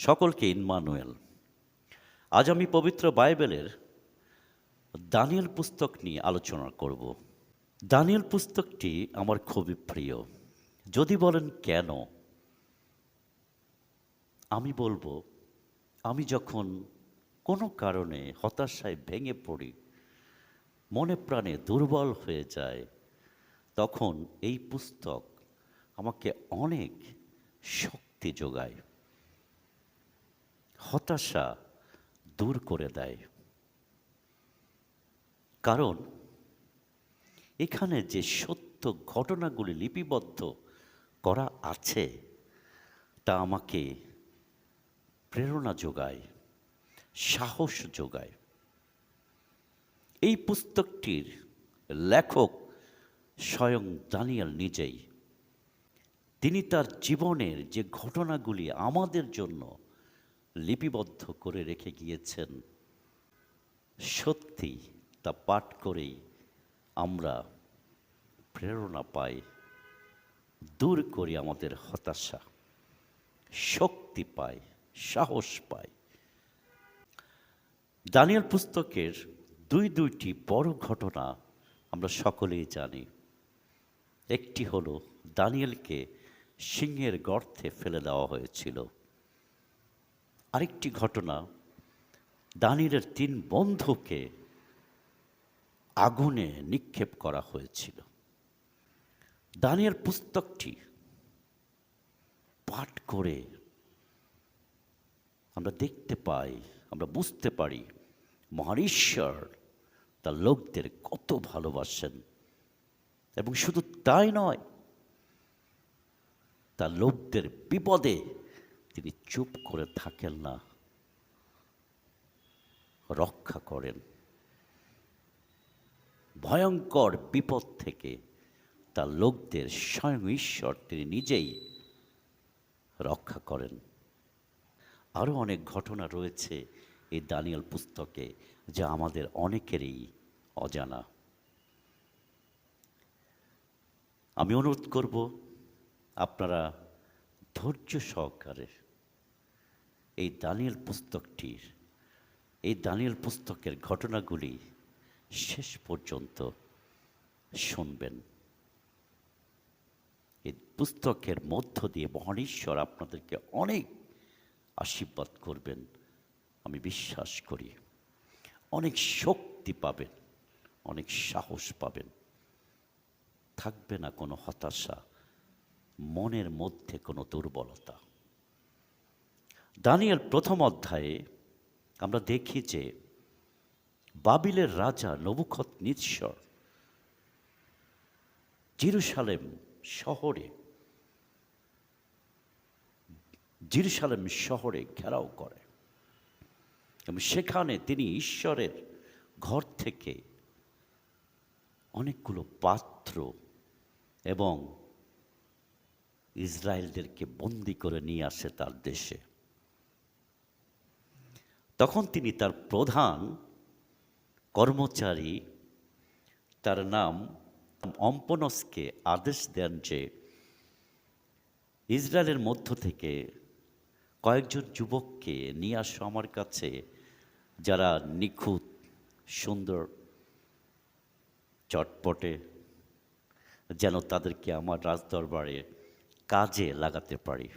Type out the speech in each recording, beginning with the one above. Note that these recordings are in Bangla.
সকলকে ইনমানুয়েল। আজ আমি পবিত্র বাইবেলের দানিয়েল পুস্তক নিয়ে আলোচনা করব। দানিয়েল পুস্তকটি আমার খুবই প্রিয়। যদি বলেন কেন, আমি বলব, আমি যখন কোনো কারণে হতাশায় ভেঙে পড়ি, মনে প্রাণে দুর্বল হয়ে যায়, তখন এই পুস্তক আমাকে অনেক শক্তি যোগায়। হতাশা দূর করে দেয়। কারণ এখানে যে সত্য ঘটনাগুলি লিপিবদ্ধ করা আছে, তা আমাকে প্রেরণা যোগায়, সাহস যোগায়। এই পুস্তকটির লেখক স্বয়ং দানিয়াল নিজেই। তিনি তার জীবনের যে ঘটনাগুলি আমাদের জন্য লিপিবদ্ধ করে রেখে গিয়েছেন। সত্যি তা পাঠ করেই আমরা প্রেরণা পাই, দূর করি আমাদের হতাশা, শক্তি পাই, সাহস পাই। দানিয়াল পুস্তকের দুই দুইটি বড় ঘটনা আমরা সকলেই জানি। একটি হলো দানিয়েলকে সিংহের গর্তে ফেলে দেওয়া হয়েছিল। আরেকটি ঘটনা। দানিরের তিন বন্ধুকে আগুনে নিক্ষেপ করা হয়েছিল। দানিয়েল পুস্তকটি পাঠ করে আমরা দেখতে পাই, আমরা বুঝতে পারি মহানীশ্বর তার লোকদের কত ভালোবাসেন। এবং শুধু তাই নয়, তার লোকদের বিপদে তিনি চুপ করে থাকেন না। রক্ষা করেন। ভয়ঙ্কর বিপদ থেকে তার লোকদের স্বয়ং ঈশ্বর তিনি নিজেই রক্ষা করেন। আরও অনেক ঘটনা রয়েছে এই দানিয়াল পুস্তকে যা আমাদের অনেকেরই অজানা। আমি অনুরোধ করব, আপনারা ধৈর্য সহকারে এই দানিয়াল পুস্তকটির, এই দানিয়াল পুস্তকের ঘটনাগুলি শেষ পর্যন্ত শুনবেন। এই পুস্তকের মধ্য দিয়ে মহানীশ্বর আপনাদেরকে অনেক আশীর্বাদ করবেন, আমি বিশ্বাস করি। অনেক শক্তি পাবেন, অনেক সাহস পাবেন। থাকবে না কোনো হতাশা, মনের মধ্যে কোনো দুর্বলতা। দানিয়েল প্রথম অধ্যায়ে আমরা দেখি যে বাবিলের রাজা নবুখত নিৎসর জিরুসালেম শহরে জিরুসালেম শহরে ঘেরাও করে এবং সেখানে তিনি ঈশ্বরের ঘর থেকে অনেকগুলো পাত্র এবং ইসরায়েলদেরকে বন্দি করে নিয়ে আসে তার দেশে। তখন তিনি তার প্রধান কর্মচারী, তার নাম অম্পনসকে আদেশ দেন যে ইসরায়েলের মধ্য থেকে কয়েকজন যুবককে নিয়ে আসো আমার কাছে, যারা নিখুঁত, সুন্দর, চটপটে, যেন তাদেরকে আমার রাজদরবারে কাজে লাগাতে পারি।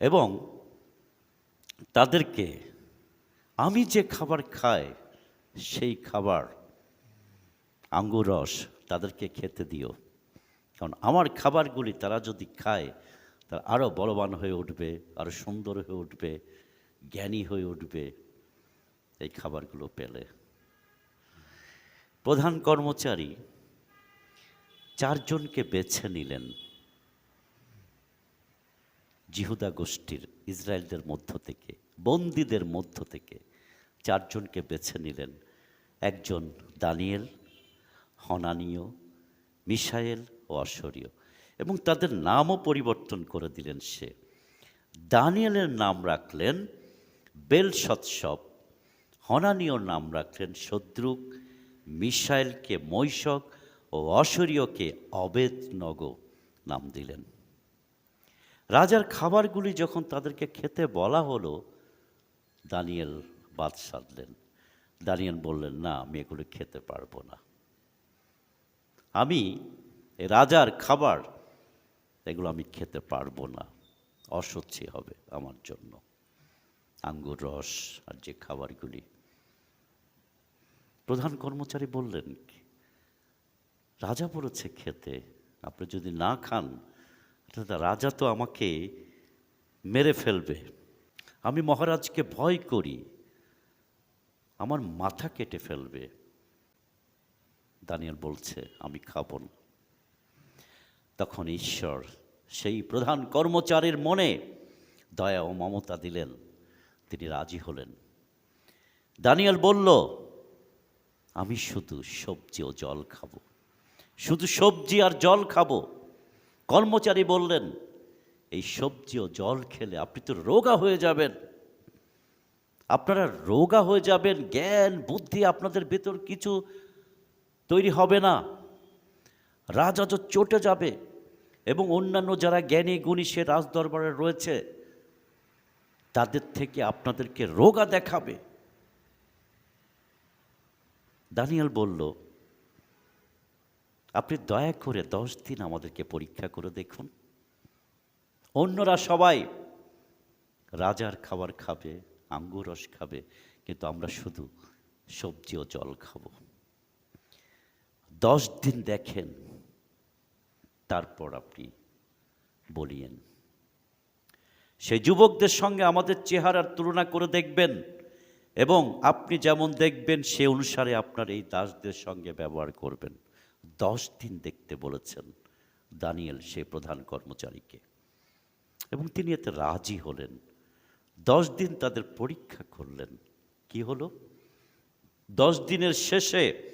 এবং তাদেরকে আমি যে খাবার খাই, সেই খাবার আঙ্গুর রস তাদেরকে খেতে দিও। কারণ আমার খাবারগুলি তারা যদি খায়, তারা আরও বলবান হয়ে উঠবে আরও সুন্দর হয়ে উঠবে, জ্ঞানী হয়ে উঠবে, এই খাবারগুলো পেলে। প্রধান কর্মচারী চারজনকে বেছে নিলেন। জিহুদা গোষ্ঠীর ইসরায়েলদের মধ্য থেকে, বন্দীদের মধ্য থেকে চারজনকে বেছে নিলেন। একজন দানিয়েল, হনানীয়, মিশায়েল ও অশ্বরীয় এবং তাদের নামও পরিবর্তন করে দিলেন সে। দানিয়েলের নাম রাখলেন বেল সৎসব হনানীয় নাম রাখলেন শদ্রুক মিশাইলকে মৈশক ও অশরীয়কে অবেদনগ নাম দিলেন। রাজার খাবারগুলি যখন তাদেরকে খেতে বলা হলো, দানিয়েল বাদ সাধলেন দানিয়েল বললেন, না, আমি এগুলো খেতে পারব না। আমি রাজার খাবার, এগুলো আমি খেতে পারব না। অসহ্য হবে আমার জন্য। আঙ্গুর রস আর যে খাবারগুলি। প্রধান কর্মচারী বললেন, রাজা বলেছে খেতে। আপনি যদি না খান রাজা তো আমাকে মেরে ফেলবে। আমি মহারাজকে ভয় করি। আমার মাথা কেটে ফেলবে। দানিয়াল বলছে, আমি খাব না। তখন ঈশ্বর সেই প্রধান কর্মচারীর মনে দয়া ও মমতা দিলেন। তিনি রাজি হলেন। দানিয়াল বলল, আমি শুধু সবজি ও জল খাব। শুধু সবজি আর জল খাব। কর্মচারী বললেন, এই সবজি ও জল খেলে আপনি তো রোগা হয়ে যাবেন। আপনারা রোগা হয়ে যাবেন, জ্ঞান, বুদ্ধি আপনাদের ভেতর কিছু তৈরি হবে না। রাজা তো চটে যাবে এবং অন্যান্য যারা জ্ঞানী, গুণী সে রাজদরবারে রয়েছে, তাদের থেকে আপনাদেরকে রোগা দেখাবে। দানিয়াল বলল আপনি দয়া করে দশ দিন আমাদেরকে পরীক্ষা করে দেখুন। অন্যরা সবাই রাজার খাবার খাবে, আঙ্গুর রস খাবে, কিন্তু আমরা শুধু সবজি ও জল খাব। দশ দিন দেখেন, তারপর আপনি বলিয়েন। সেই যুবকদের সঙ্গে আমাদের চেহারার তুলনা করে দেখবেন। এবং আপনি যেমন দেখবেন, সে অনুসারে আপনার এই দাসদের সঙ্গে ব্যবহার করবেন। দশ দিন দেখতে বলেছেন দানিয়েল, সে প্রধান কর্মচারীকে। এবং তিনি এতে রাজি হলেন। দশ দিন তাদের পরীক্ষা করলেন। কি হলো? দশ দিনের শেষে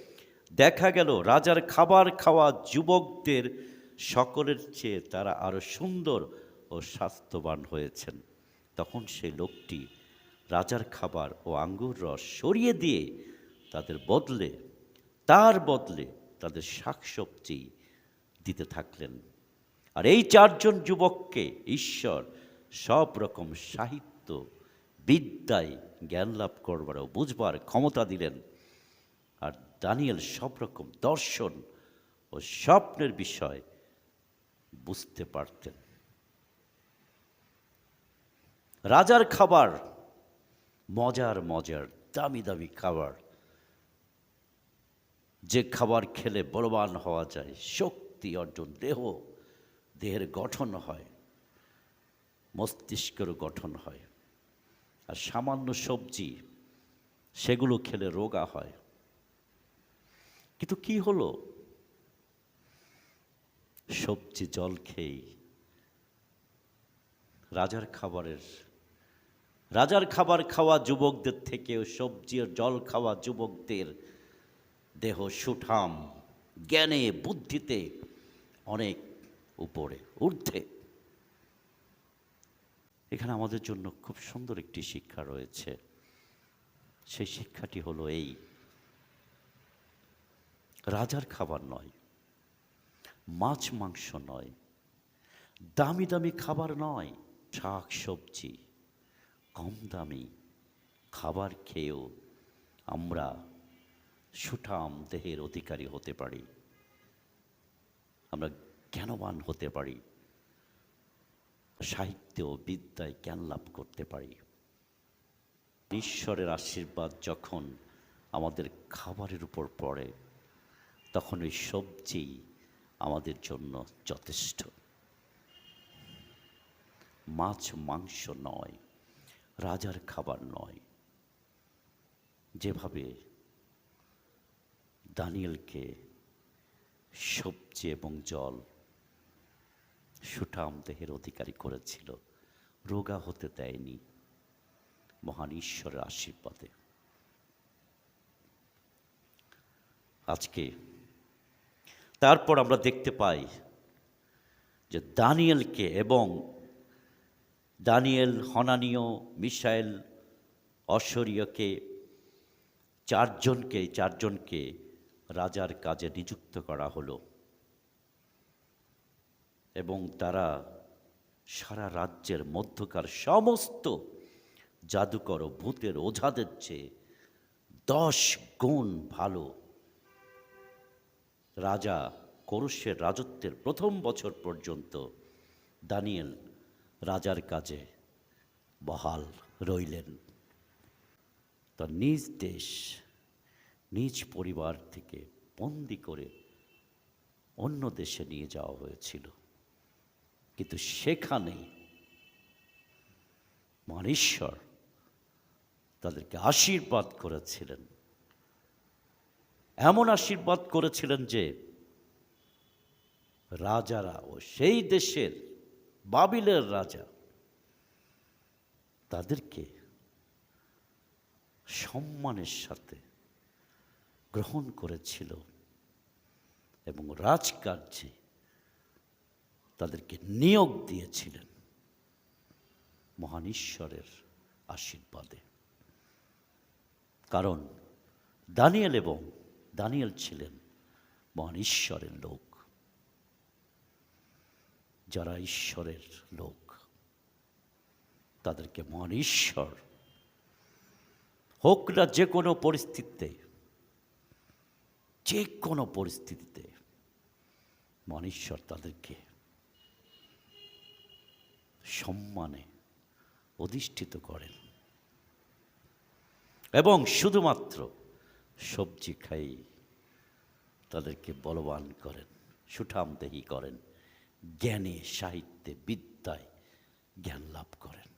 দেখা গেল, রাজার খাবার খাওয়া যুবকদের সকলের চেয়ে তারা আরও সুন্দর ও স্বাস্থ্যবান হয়েছেন। তখন সেই লোকটি রাজার খাবার ও আঙ্গুর রস সরিয়ে দিয়ে তাদের বদলে, তার বদলে তাদের শাকসবজি দিতে থাকলেন। আর এই চারজন যুবককে ঈশ্বর সব রকম সাহিত্য, বিদ্যায় জ্ঞান লাভ করবার ও বুঝবার ক্ষমতা দিলেন। আর দানিয়েল সব রকম দর্শন ও স্বপ্নের বিষয় বুঝতে পারতেন। রাজার খাবার মজার মজার, দামি দামি খাবার। যে খাবার খেলে বলবান হওয়া যায়, শক্তি অর্জন, দেহ, দেহের গঠন হয় মস্তিষ্কেরও গঠন হয়। আর সামান্য সবজি, সেগুলো খেলে রোগা হয়। কিন্তু কি হলো? সবজি জল খেয়েই রাজার খাবারের রাজার খাবার খাওয়া যুবকদের থেকেও সবজি ও জল খাওয়া যুবকদের দেহ সুঠাম, জ্ঞানে, বুদ্ধিতে অনেক উপরে, ঊর্ধ্বে। এখানে আমাদের জন্য খুব সুন্দর একটি শিক্ষা রয়েছে। সেই শিক্ষাটি হলো এই। রাজার খাবার নয়, মাছ, মাংস নয়, দামি দামি খাবার নয়, শাক, সবজি। কম দামি খাবার খেয়েও আমরা সুঠাম দেহের অধিকারী হতে পারি। আমরা জ্ঞানবান হতে পারি। সাহিত্য ও বিদ্যায় জ্ঞান লাভ করতে পারি। ঈশ্বরের আশীর্বাদ যখন আমাদের খাবারের উপর পড়ে, তখন ওই সবজি আমাদের জন্য যথেষ্ট। মাছ, মাংস নয়। রাজার খাবার নয়। যেভাবে দানিয়েলকে সবজি এবং জল সুঠাম দেহের অধিকারী করেছিল, রোগা হতে দেয়নি মহান ঈশ্বরের আশীর্বাদে। আজকে তারপর আমরা দেখতে পাই যে দানিয়েলকে এবং দানিয়েল, হনানীয়, মিশাইল অশ্বরীয়কে চারজনকে চারজনকে রাজার কাজে নিযুক্ত করা হলো। এবং তারা সারা রাজ্যের মধ্যকার সমস্ত জাদুকর ও ভূতের ওঝাদের চেয়ে দশ গুণ ভালো। রাজা করুষের রাজত্বের প্রথম বছর পর্যন্ত দানিয়েল রাজার কাজে বহাল রইলেন। তার নিজ দেশ, নিজ পরিবার থেকে বন্দি করে অন্য দেশে নিয়ে যাওয়া হয়েছিল। কিন্তু সেখানে ঈশ্বর তাদেরকে আশীর্বাদ করেছিলেন। এমন আশীর্বাদ করেছিলেন যে রাজারা ও সেই দেশের বাবিলের রাজা। তাদেরকে সম্মানের সাথে গ্রহণ করেছিল এবং রাজকার্যে তাদেরকে নিয়োগ দিয়েছিলেন মহান ঈশ্বরের আশীর্বাদে। কারণ দানিয়েল এবং দানিয়েল ছিলেন মহান ঈশ্বরের লোক। যারা ঈশ্বরের লোক, তাদেরকে মহান ঈশ্বর হোক না যে কোনো পরিস্থিতিতে, যে কোনো পরিস্থিতিতে মহান ঈশ্বর তাদেরকে সম্মানে অধিষ্ঠিত করেন। এবং শুধুমাত্র সবজি খাই তাদেরকে বলবান করেন সুঠামদেহি করেন। জ্ঞানে সাহিত্যে বিদ্যায় জ্ঞান লাভ করেন।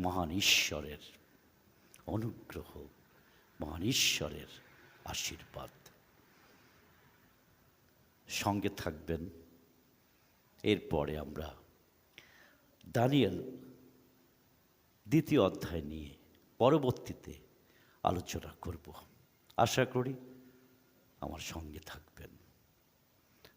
মহান ঈশ্বরের অনুগ্রহ, মহান ঈশ্বরের আশীর্বাদ। সঙ্গে থাকবেন। এরপরে আমরা দানিয়েল দ্বিতীয় অধ্যায় নিয়ে পরবর্তীতে আলোচনা করব। আশা করি আমার সঙ্গে থাকবেন।